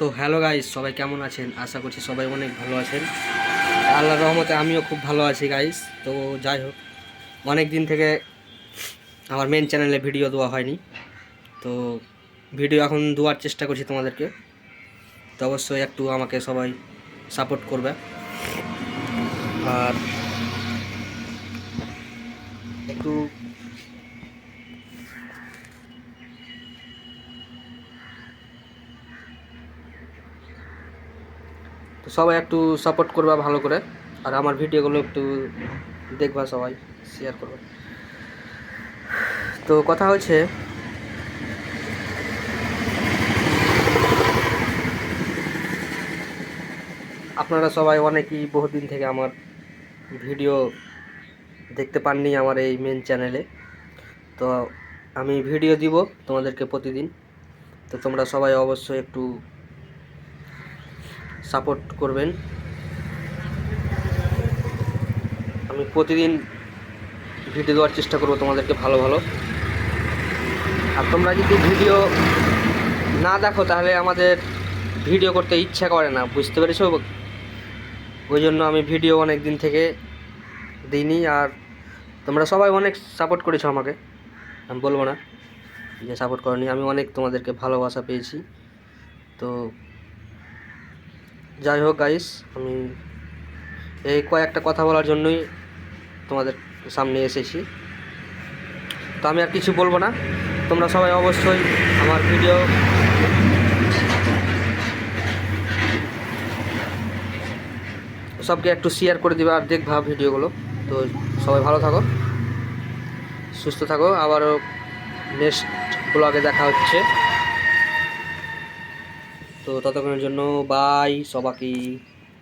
তো hello guys, সবাই কেমন আছেন? আশা করছি সবাই অনেক ভালো আছেন। আল্লাহর রহমতে আমিও খুব ভালো আছি গাইস। তো যাই হোক, অনেক দিন থেকে আমার মেন চ্যানেলে ভিডিও দেওয়া হয়নি। তো ভিডিও এখন দেওয়ার চেষ্টা করছি তোমাদেরকে। তো অবশ্যই একটু আমাকে সবাই সাপোর্ট করবে। আর একটু তো সবাই একটু সাপোর্ট করবা ভালো করে। আর আমার ভিডিওগুলো একটু দেখবা সবাই শেয়ার করবা। তো কথা হচ্ছে, আপনারা সবাই অনেকেই বহুদিন থেকে আমার ভিডিও দেখতে পাননি আমার এই মেন চ্যানেলে তো আমি ভিডিও দিব তোমাদেরকে প্রতিদিন। তো তোমরা সবাই অবশ্যই একটু সাপোর্ট করবেন। আমি প্রতিদিন ভিডিও দেওয়ার চেষ্টা করব তোমাদেরকে ভালো ভালো। আর তোমরা যদি ভিডিও না দেখো, তাহলে আমাদের ভিডিও করতে ইচ্ছা করে না, বুঝতে পেরেছ? ওই জন্য আমি ভিডিও অনেক দিন থেকে দিইনি, আর তোমরা সবাই অনেক সাপোর্ট করেছ আমাকে। আমি বলব না যে সাপোর্ট করনি, আমি অনেক তোমাদেরকে ভালোবাসা পেয়েছি। তো যাই হোক গাইস আমি এই কয়েকটা কথা বলার জন্যই তোমাদের সামনে এসেছি। তো আমি আর কিছু বলব না। তোমরা সবাই অবশ্যই আমার ভিডিও সবকে একটু শেয়ার করে দিবা আর দেখবা ভিডিওগুলো তো সবাই ভালো থাকো, সুস্থ থাকো। আবারও নেক্সট ব্লগে দেখা হচ্ছে। তো ততক্ষণের জন্য বাই সবাইকে।